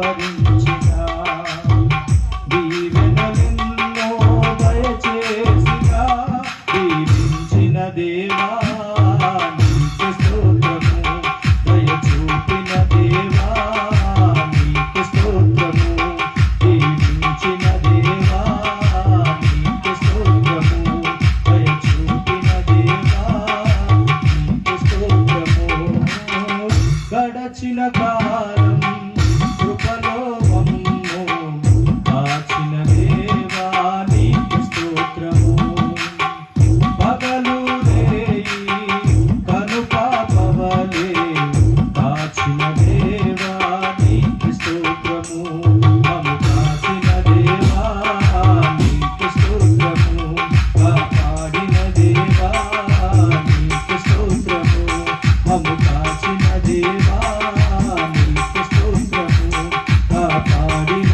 ఆవరించిగా దీవెనలెన్నో దయచేసిగా దీవించిన దేవా నీకు స్తోత్రము దయ చూపిన దేవా నీకు స్తోత్రము దీవించిన దేవా నీకు స్తోత్రము దయ చూపిన దేవా నీకు కాలం దేవా నీకు స్తోత్రము కాపాడిన